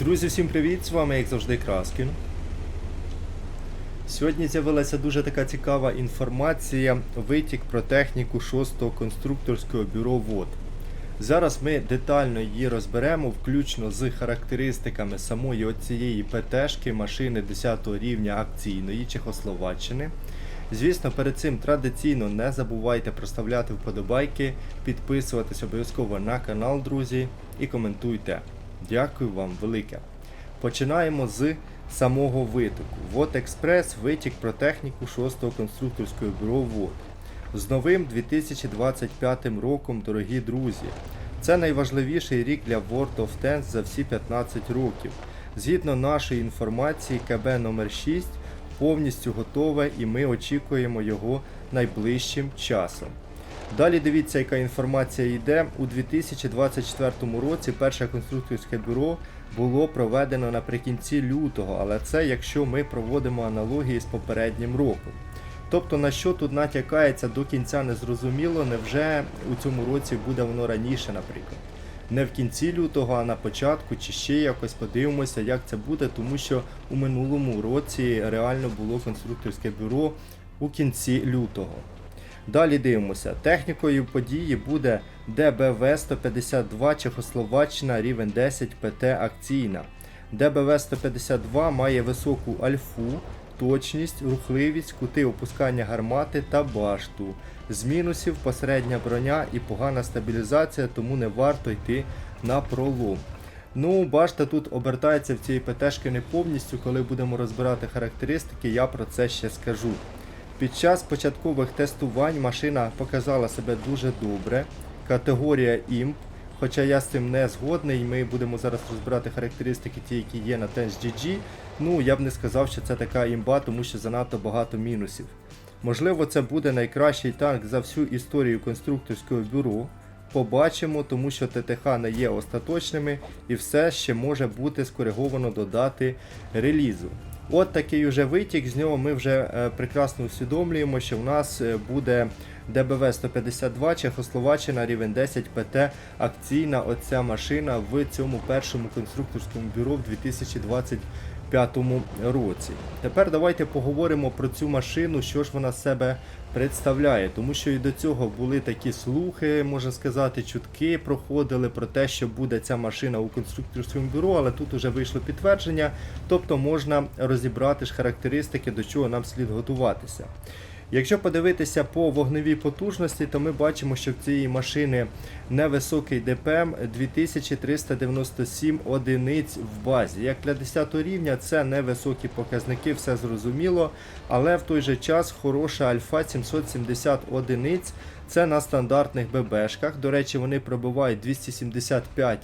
Друзі, всім привіт! З вами, як завжди, Краскін. Сьогодні з'явилася дуже така цікава інформація, витік про техніку 6-го конструкторського бюро ВОД. Зараз ми детально її розберемо, включно з характеристиками самої оцієї ПТшки машини 10 рівня акційної Чехословаччини. Звісно, перед цим традиційно не забувайте проставляти вподобайки, підписуватись обов'язково на канал, друзі, і коментуйте. Дякую вам велике. Починаємо з самого витоку. ВОД Експрес витік про техніку 6-го конструкторського бюро ВОД. З новим 2025 роком, дорогі друзі. Це найважливіший рік для World of Tanks за всі 15 років. Згідно нашої інформації, КБ номер 6 повністю готове і ми очікуємо його найближчим часом. Далі дивіться, яка інформація йде. У 2024 році перше конструкторське бюро було проведено наприкінці лютого, але це якщо ми проводимо аналогії з попереднім роком. Тобто на що тут натякається до кінця незрозуміло, невже у цьому році буде воно раніше, наприклад. Не в кінці лютого, а на початку, чи ще якось подивимося, як це буде, тому що у минулому році реально було конструкторське бюро у кінці лютого. Далі дивимося. Технікою події буде ДБВ 152 Чехословаччина рівень 10 ПТ акційна. ДБВ 152 має високу альфу, точність, рухливість, кути опускання гармати та башту. З мінусів посередня броня і погана стабілізація, тому не варто йти на пролом. Ну, башта тут обертається в цієї ПТшки не повністю. Коли будемо розбирати характеристики, я про це ще скажу. Під час початкових тестувань машина показала себе дуже добре. Категорія імп. Хоча я з цим не згодний, ми будемо зараз розбирати характеристики ті, які є на TenSGG. Ну, я б не сказав, що це така імба, тому що занадто багато мінусів. Можливо, це буде найкращий танк за всю історію конструкторського бюро. Побачимо, тому що ТТХ не є остаточними і все ще може бути скориговано до дати релізу. От такий уже витік, з нього ми вже е, прекрасно усвідомлюємо, що в нас е, буде ДБВ 152 Чехословаччина рівень 10 ПТ акційна оця машина в цьому першому конструкторському бюро в 2025 році. Тепер давайте поговоримо про цю машину, що ж вона себе представляє, тому що і до цього були такі слухи, можна сказати, чутки проходили про те, що буде ця машина у конструкторському бюро, але тут вже вийшло підтвердження, тобто можна розібрати ж характеристики, до чого нам слід готуватися. Якщо подивитися по вогневій потужності, то ми бачимо, що в цієї машини невисокий ДПМ 2397 одиниць в базі. Як для 10 рівня це невисокі показники, все зрозуміло, але в той же час хороша альфа 770 одиниць. Це на стандартних ББшках. До речі, вони пробивають 275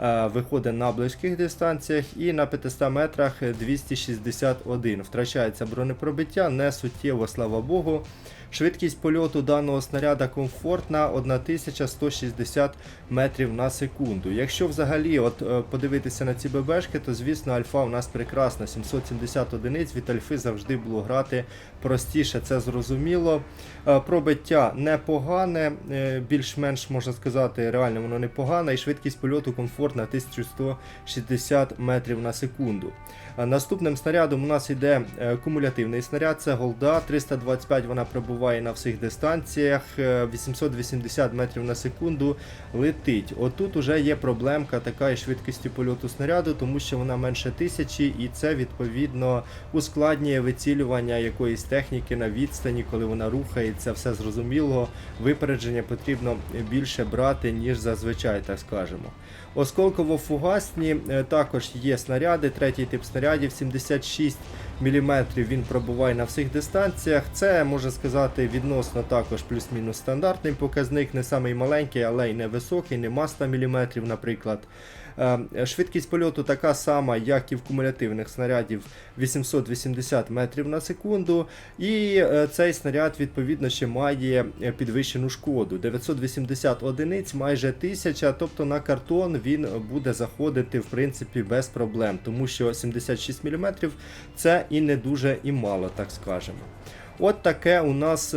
е, виходить на близьких дистанціях і на 500 метрах 261. Втрачається бронепробиття, не суттєво, слава Богу. Швидкість польоту даного снаряда комфортна 1160 метрів на секунду. Якщо взагалі от е, подивитися на ці ББшки, то звісно альфа у нас прекрасна. 770 одиниць від альфи завжди було грати простіше, це зрозуміло. Е, Пробиття непогане, е, більш-менш можна сказати, реально воно непогане, і швидкість польоту комфортна 1160 метрів на секунду. Наступним снарядом у нас йде кумулятивний снаряд, це голда 325 вона пробуває на всіх дистанціях, е, 880 метрів на секунду летить. Отут уже є проблемка така із швидкості польоту снаряду, тому що вона менше тисячі, і це відповідно ускладнює вицілювання якоїсь техніки на відстані, коли вона рухається, все зрозуміло. Випередження потрібно більше брати, ніж зазвичай, так скажемо. Осколково-фугасні е, також є снаряди, третій тип снарядів 76 мм він пробуває на всіх дистанціях. Це можна сказати відносно також плюс-мінус стандартний показник, не самий маленький, але й не високий, нема 100 мм, наприклад. Е, Швидкість польоту така сама, як і в кумулятивних снарядів 880 метрів на секунду. І е, цей снаряд відповідно ще має е, підвищену шкоду. 980 одиниць, майже 1000, тобто на картон він буде заходити в принципі без проблем, тому що 76 мм це і не дуже і мало, так скажемо. От таке у нас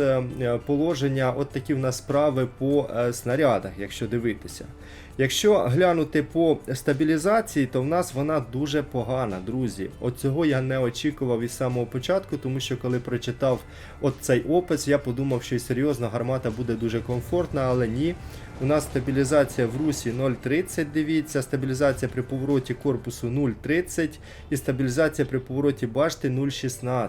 положення, от такі у нас справи по снарядах, якщо дивитися. Якщо глянути по стабілізації, то в нас вона дуже погана, друзі. От цього я не очікував із самого початку, тому що коли прочитав от цей опис, я подумав, що серйозно гармата буде дуже комфортна, але ні. У нас стабілізація в русі 0,30, дивіться, стабілізація при повороті корпусу 0,30 і стабілізація при повороті башти 0,16.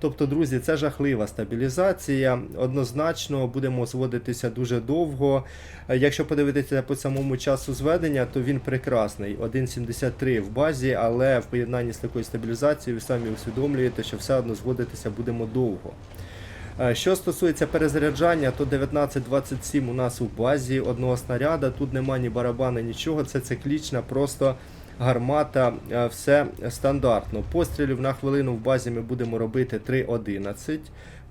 Тобто, друзі, це жахлива стабілізація. Однозначно будемо зводитися дуже довго. Е, Якщо подивитися по самому часу зведення, то він прекрасний. 1,73 в базі, але в поєднанні з такою стабілізацією ви самі усвідомлюєте, що все одно зводитися будемо довго. Е, Що стосується перезаряджання, то 19-27 у нас у базі одного снаряда. Тут нема ні барабана, нічого. Це циклічна, просто гармата, е, все стандартно. Пострілів на хвилину в базі ми будемо робити 3.11.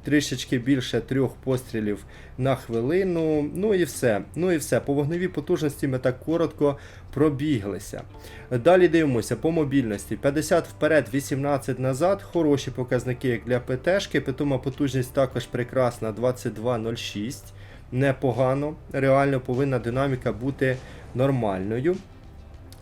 Трішечки більше трьох пострілів на хвилину. Ну і все. Ну і все. По вогневій потужності ми так коротко пробіглися. Далі дивимося по мобільності. 50 вперед, 18 назад. Хороші показники як для ПТшки. Питома потужність також прекрасна 22.06. Непогано. Реально повинна динаміка бути нормальною.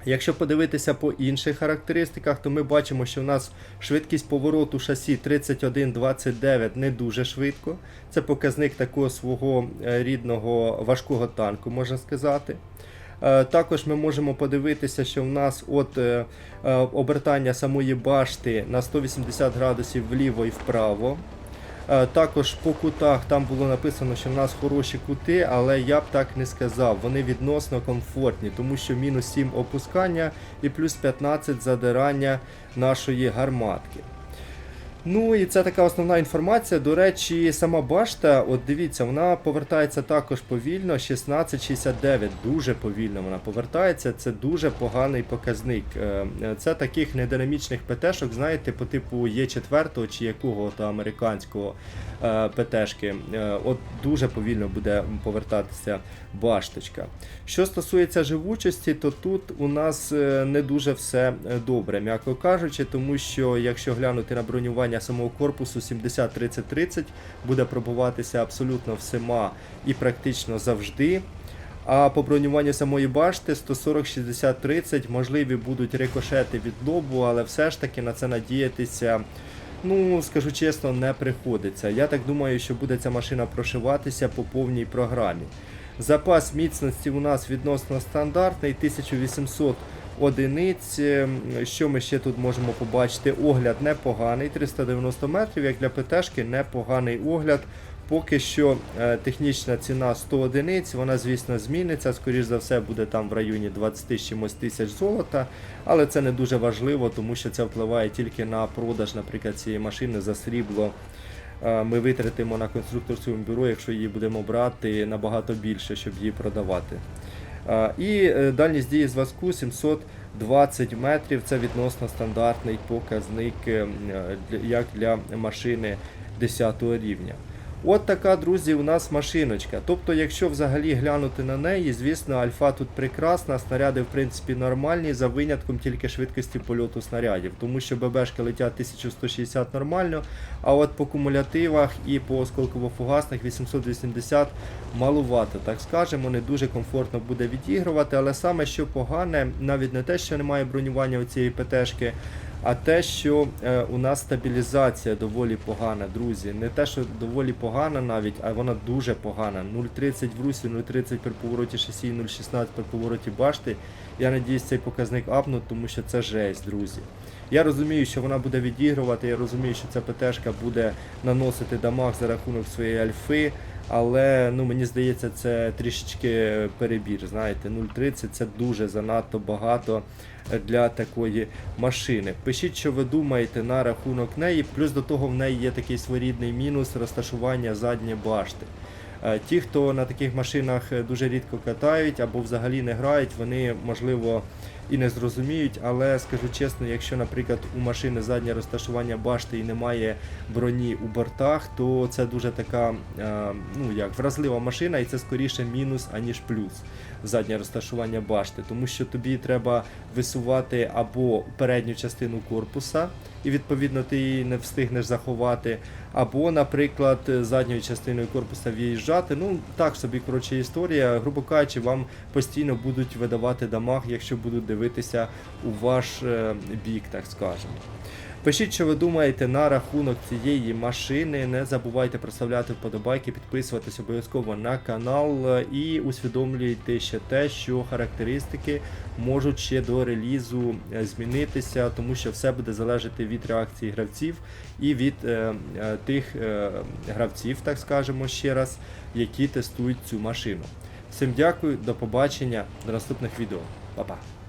Якщо подивитися по інших характеристиках, то ми бачимо, що в нас швидкість повороту шасі 31-29 не дуже швидко. Це показник такого свого е, рідного важкого танку, можна сказати. Е, Також ми можемо подивитися, що в нас от е, обертання самої башти на 180 градусів вліво і вправо. Е, Також по кутах там було написано, що в нас хороші кути, але я б так не сказав. Вони відносно комфортні, тому що мінус 7 опускання і плюс 15 задирання нашої гарматки. Ну і це така основна інформація. До речі, сама башта, от дивіться, вона повертається також повільно, 1669, дуже повільно вона повертається. Це дуже поганий показник. Е, Це таких нединамічних ПТшок, знаєте, по типу Є4 чи якого то американського е, ПТшки. Е, От дуже повільно буде повертатися башточка. Що стосується живучості, то тут у нас не дуже все добре, м'яко кажучи, тому що якщо глянути на бронювання самого корпусу 70-30-30 буде пробуватися абсолютно всіма і практично завжди. А по бронюванню самої башти 140-60-30 можливі будуть рикошети від лобу, але все ж таки на це надіятися. Ну, скажу чесно, не приходиться. Я так думаю, що буде ця машина прошиватися по повній програмі. Запас міцності у нас відносно стандартний 1800 одиниць. Що ми ще тут можемо побачити? Огляд непоганий, 390 метрів, як для ПТшки, непоганий огляд. Поки що е, технічна ціна 100 одиниць, вона, звісно, зміниться. Скоріш за все, буде там в районі 20 чимось тисяч золота, але це не дуже важливо, тому що це впливає тільки на продаж, наприклад, цієї машини за срібло. Е, Ми витратимо на конструкторському бюро, якщо її будемо брати набагато більше, щоб її продавати. І е, дальність дії зв'язку 720 метрів. Це відносно стандартний показник, е, як для машини 10 рівня. От така, друзі, у нас машиночка. Тобто, якщо взагалі глянути на неї, звісно, альфа тут прекрасна, снаряди в принципі нормальні, за винятком тільки швидкості польоту снарядів, тому що ББшки летять 1160 нормально, а от по кумулятивах і по осколково-фугасних 880 малувато, так скажемо, не дуже комфортно буде відігрувати, але саме що погане, навіть не те, що немає бронювання у цієї ПТшки, а те, що е, у нас стабілізація доволі погана, друзі. Не те, що доволі погана навіть, а вона дуже погана. 0,30 в русі, 0,30 при повороті шасі, 0,16 при повороті башти. Я надіюсь, цей показник апнуть, тому що це жесть, друзі. Я розумію, що вона буде відігрувати, я розумію, що ця ПТшка буде наносити дамаг за рахунок своєї альфи. Але ну мені здається, це трішечки перебір. Знаєте, 0,30 це дуже занадто багато для такої машини. Пишіть, що ви думаєте на рахунок неї. Плюс до того в неї є такий своєрідний мінус розташування задньої башти. Е, Ті, хто на таких машинах е, дуже рідко катають або взагалі не грають, вони можливо і не зрозуміють, але скажу чесно, якщо, наприклад, у машини заднє розташування башти і немає броні у бортах, то це дуже така е, ну як вразлива машина, і це скоріше мінус аніж плюс заднє розташування башти, тому що тобі треба висувати або передню частину корпуса, і відповідно ти її не встигнеш заховати, або, наприклад, задньою частиною корпуса в'їжджати. Ну так собі коротше історія. Грубо кажучи, вам постійно будуть видавати дамаг, якщо будуть дивитися у ваш е, бік, так скажемо. Пишіть, що ви думаєте на рахунок цієї машини. Не забувайте проставляти вподобайки, підписуватись обов'язково на канал е, і усвідомлюйте ще те, що характеристики можуть ще до релізу е, змінитися, тому що все буде залежати від реакції гравців і від е, е, тих е, гравців, так скажемо ще раз, які тестують цю машину. Всім дякую, до побачення, до наступних відео. Па-па.